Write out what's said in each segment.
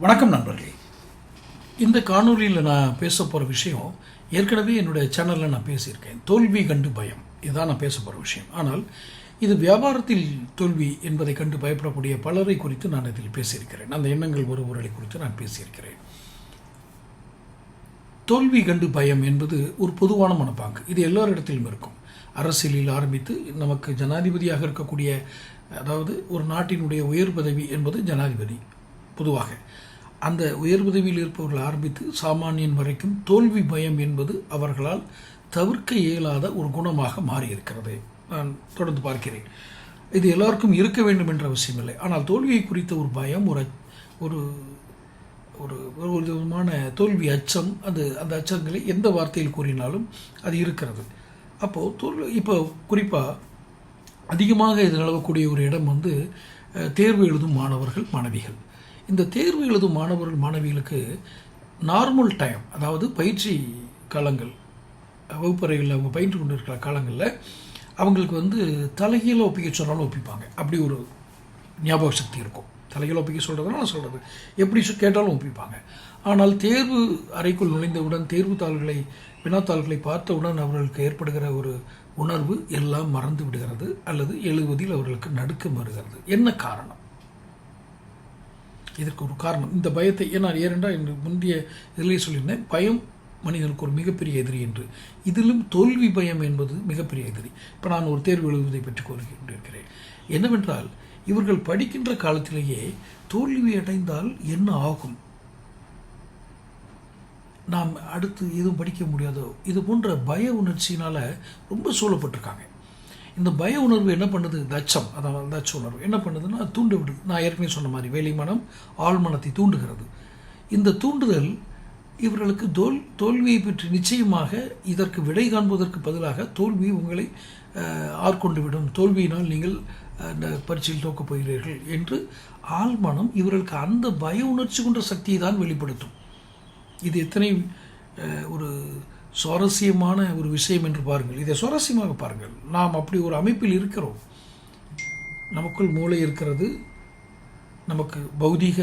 வணக்கம் நண்பர்களே. இந்த காணொலியில் நான் பேச போகிற விஷயம் ஏற்கனவே என்னுடைய சேனலில் நான் பேசியிருக்கேன். தோல்வி கண்டு பயம். இதான் நான் பேச போகிற விஷயம். ஆனால் இது வியாபாரத்தில் தோல்வி என்பதை கண்டு பயப்படக்கூடிய பலரை குறித்து நான் இதில் பேசியிருக்கிறேன். அந்த எண்ணங்கள் ஒருவர்களை குறித்து நான் பேசியிருக்கிறேன். தோல்வி கண்டு பயம் என்பது ஒரு பொதுவான மனப்பாங்கு. இது எல்லோரிடத்திலும் இருக்கும். அரசியலில் ஆரம்பித்து நமக்கு ஜனாதிபதியாக இருக்கக்கூடிய அதாவது ஒரு நாட்டினுடைய உயர் பதவி என்பது ஜனாதிபதி பொதுவாக. அந்த உயர் பதவியில் இருப்பவர்கள் ஆரம்பித்து சாமானியன் வரைக்கும் தோல்வி பயம் என்பது அவர்களால் தவிர்க்க இயலாத ஒரு குணமாக மாறியிருக்கிறது. நான் தொடர்ந்து பார்க்கிறேன். இது எல்லாருக்கும் இருக்க வேண்டும் என்ற அவசியமில்லை. ஆனால் தோல்வியை குறித்த ஒரு பயம் ஒரு ஒரு ஒரு ஒரு விதமான தோல்வி அச்சம் அது அந்த அச்சங்களை எந்த வார்த்தையில் கூறினாலும் அது இருக்கிறது. அப்போது தோல்வி இப்போ குறிப்பாக அதிகமாக இது நிலவக்கூடிய ஒரு இடம் வந்து தேர்வு எழுதும் மாணவர்கள் மாணவிகள். இந்த தேர்வு எழுதும் மாணவர்கள் மாணவிகளுக்கு நார்மல் டைம் அதாவது பயிற்சி காலங்கள் வகுப்பறைகளில் அவங்க பயின்று கொண்டு இருக்கிற காலங்களில் அவங்களுக்கு வந்து தலைகீழ ஒப்பிக்க சொன்னாலும் ஒப்பிப்பாங்க. அப்படி ஒரு ஞாபக சக்தி இருக்கும். தலைகீழ ஒப்பிக்க சொல்கிறதுனா நான் சொல்கிறது எப்படி கேட்டாலும் ஒப்பிப்பாங்க. ஆனால் தேர்வு அறைக்குள் நுழைந்தவுடன் தேர்வு தாள்களை வினாத்தாள்களை பார்த்தவுடன் அவர்களுக்கு ஏற்படுகிற ஒரு உணர்வு எல்லாம் மறந்து விடுகிறது அல்லது எழுவதில் அவர்களுக்கு நடுக்கம் வருகிறது. என்ன காரணம்? இதற்கு ஒரு காரணம். இந்த பயத்தை ஏன்னா ஏனென்றால் என்று முந்தைய இதிலே சொல்லியிருந்தேன். பயம் மனிதனுக்கு ஒரு மிகப்பெரிய எதிரி என்று. இதிலும் தோல்வி பயம் என்பது மிகப்பெரிய எதிரி. இப்போ நான் ஒரு தேர்வு எழுதுவதை பற்றி கூறிக்கொண்டிருக்கிறேன். என்னவென்றால் இவர்கள் படிக்கின்ற காலத்திலேயே தோல்வி அடைந்தால் என்ன ஆகும்? நாம் அடுத்து எதுவும் படிக்க முடியாதோ? இது போன்ற பய உணர்ச்சியினால் ரொம்ப சூழப்பட்டிருக்காங்க. இந்த பய உணர்வு என்ன பண்ணுது? இந்த அச்சம் அதாவது அந்த அச்ச உணர்வு. என்ன பண்ணுதுன்னா தூண்டி விடுது நான் ஏற்கனவே சொன்ன மாதிரி வேலை மனம் ஆழ்மனத்தை தூண்டுகிறது. இந்த தூண்டுதல் இவர்களுக்கு தோல் தோல்வியை பற்றி நிச்சயமாக இதற்கு விடை காண்பதற்கு பதிலாக தோல்வி உங்களை அஹ், ஆட்கொண்டு விடும் தோல்வியினால் நீங்கள் அந்த இந்த பரீட்சையில் தோக்கப் போகிறீர்கள் என்று ஆழ்மனம் இவர்களுக்கு அந்த பய உணர்ச்சி கொண்ட சக்தியை தான் வெளிப்படுத்தும். இது எத்தனை ஒரு சுவாரஸ்யமான ஒரு விஷயம் என்று பாருங்கள். இதை சுவாரஸ்யமாக பாருங்கள். நாம் அப்படி ஒரு அமைப்பில் இருக்கிறோம். நமக்குள் மூளை இருக்கிறது. நமக்கு பௌதீக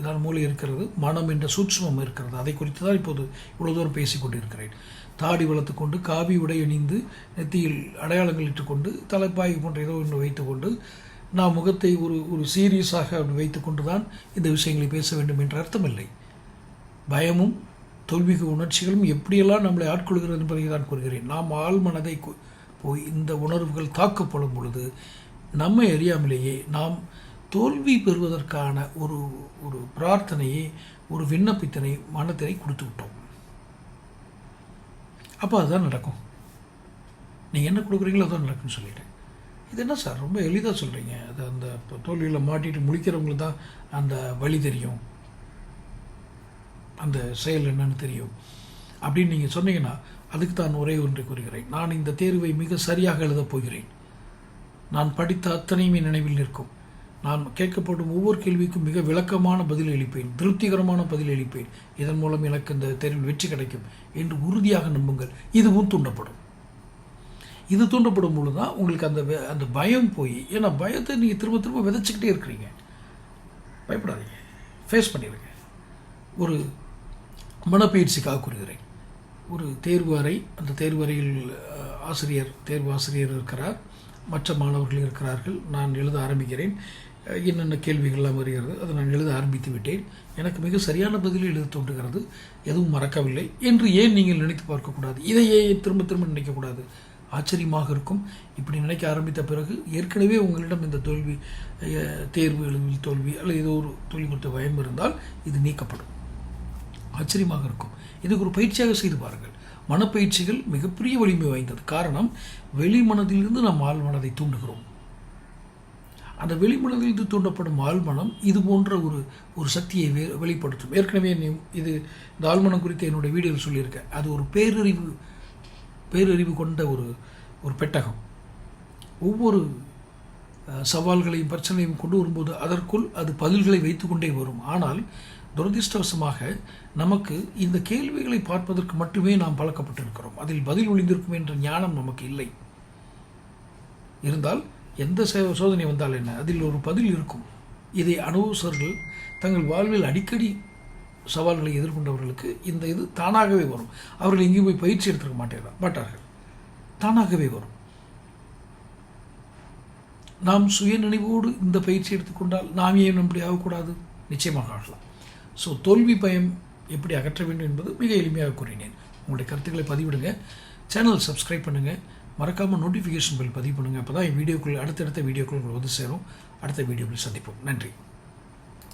இதான் மூளை இருக்கிறது. மனம் என்ற சூட்சமம் இருக்கிறது. அதை குறித்து தான் இப்போது இவ்வளோ தூரம் பேசிக் கொண்டிருக்கிறேன். தாடி வளர்த்து கொண்டு காவி உடை அணிந்து நெத்தியில் அடையாளங்கள் இட்டுக்கொண்டு தலைப்பாய் போன்ற ஏதோ ஒன்று வைத்துக்கொண்டு நாம் முகத்தை ஒரு ஒரு சீரியஸாக அப்படி வைத்துக்கொண்டு தான் இந்த விஷயங்களை பேச வேண்டும் என்ற அர்த்தமில்லை. பயமும் தோல்விக்கு உணர்ச்சிகளும் எப்படியெல்லாம் நம்மளை ஆட்கொள்கிறது என்பதை தான் கூறுகிறேன். நாம் ஆள் மனதை போய் இந்த உணர்வுகள் தாக்கப்படும் பொழுது நம்மை அறியாமலேயே நாம் தோல்வி பெறுவதற்கான ஒரு ஒரு பிரார்த்தனையை ஒரு விண்ணப்பத்தினை மனத்தினை கொடுத்து விட்டோம். அப்போ அதுதான் நடக்கும். நீங்கள் என்ன கொடுக்குறீங்களோ அதான் நடக்கும்னு சொல்லிட்டேன். இது என்ன சார்? ரொம்ப எளிதாக சொல்கிறீங்க அது அந்த இப்போ தோல்வியில் மாட்டிட்டு முழிக்கிறவங்களுக்கு தான் அந்த வழி தெரியும். அந்த செயல் என்னன்னு தெரியும். அப்படின்னு நீங்கள் சொன்னீங்கன்னா அதுக்கு தான் ஒரே ஒன்று கூறுகிறேன். நான் இந்த தேர்வை மிக சரியாக எழுதப் போகிறேன். நான் படித்த அத்தனையுமே நினைவில் நிற்கும். நான் கேட்கப்படும் ஒவ்வொரு கேள்விக்கும் மிக விளக்கமான பதில் அளிப்பேன் திருப்திகரமான பதில் அளிப்பேன் இதன் மூலம் எனக்கு இந்த தேர்வில் வெற்றி கிடைக்கும் என்று உறுதியாக நம்புங்கள். இதுவும் தூண்டப்படும். இது தூண்டப்படும் பொழுது தான் உங்களுக்கு அந்த அந்த பயம் போய் ஏன்னா பயத்தை நீங்கள் திரும்ப திரும்ப விதைச்சிக்கிட்டே இருக்கிறீங்க. பயப்படாதீங்க. ஃபேஸ் பண்ணிடுங்க. ஒரு மனப்பயிற்சிக்காக கூறுகிறேன். ஒரு தேர்வு அறை அந்த தேர்வு அறையில் ஆசிரியர் தேர்வு ஆசிரியர் இருக்கிறார். மற்ற மாணவர்கள் இருக்கிறார்கள். நான் எழுத ஆரம்பிக்கிறேன். என்னென்ன கேள்விகள்லாம் வருகிறது அதை நான் எழுத ஆரம்பித்து விட்டேன். எனக்கு மிக சரியான பதிலில் எழுத தோன்றுகிறது. எதுவும் மறக்கவில்லை. என்று ஏன் நீங்கள் நினைத்து பார்க்கக்கூடாது? இதையே திரும்ப திரும்ப நினைக்கக்கூடாது? ஆச்சரியமாக இருக்கும். இப்படி நினைக்க ஆரம்பித்த பிறகு ஏற்கனவே உங்களிடம் இந்த தோல்வி தேர்வு எழுவில் தோல்வி அல்லது ஏதோ ஒரு தோல்வி கொடுத்த பயம் இருந்தால் இது நீக்கப்படும். ஆச்சரியமாக இருக்கும். இதுக்கு ஒரு பயிற்சியாக செய்து பாருங்கள். மனப்பயிற்சிகள் மிகப்பெரிய வலிமை வாய்ந்தது. காரணம் வெளி மனதிலிருந்து நாம் ஆழ்மனதை தூண்டுகிறோம். அந்த வெளிமனதிலிருந்து தூண்டப்படும் ஆழ்மனம் இது போன்ற ஒரு ஒரு சக்தியை வெ வெளிப்படுத்தும். ஏற்கனவே நீ இது இந்த ஆழ்மனம் குறித்து என்னுடைய வீடியோவில் சொல்லியிருக்கேன். அது ஒரு பேரறிவு பேரறிவு கொண்ட ஒரு ஒரு பெட்டகம். ஒவ்வொரு சவால்களையும் பிரச்சனையும் கொண்டு வரும்போது அதற்குள் அது பதில்களை வைத்துக்கொண்டே வரும். ஆனால் துரதிருஷ்டவசமாக நமக்கு இந்த கேள்விகளை பார்ப்பதற்கு மட்டுமே நாம் பழக்கப்பட்டிருக்கிறோம். அதில் பதில் ஒளிந்திருக்கும் என்ற ஞானம் நமக்கு இல்லை. இருந்தால் எந்த சோதனை வந்தால் என்ன? அதில் ஒரு பதில் இருக்கும். இதை அனுபவசர்கள் தங்கள் வாழ்வில் அடிக்கடி சவால்களை எதிர்கொண்டவர்களுக்கு இந்த இது தானாகவே வரும். அவர்கள் எங்கேயும் போய் பயிற்சி எடுத்துக்க மாட்டேன் மாட்டார்கள். தானாகவே வரும். நாம் சுய நினைவோடு இந்த பயிற்சி எடுத்துக்கொண்டால் நாம் ஏன் அப்படி ஆகக்கூடாது நிச்சயமாக ஆகலாம். ஸோ தோல்வி பயம் எப்படி அகற்ற வேண்டும் என்பது மிக எளிமையாக கூறினேன். உங்களுடைய கருத்துக்களை பதிவிடுங்க. சேனல் சப்ஸ்கிரைப் பண்ணுங்கள் மறக்காமல் நோட்டிஃபிகேஷன் பில் பதிவு பண்ணுங்கள் அப்போ தான் என் வீடியோக்குள் அடுத்தடுத்த வீடியோக்குள் உங்களுக்கு வந்து சேரும். அடுத்த வீடியோவில் சந்திப்போம். நன்றி.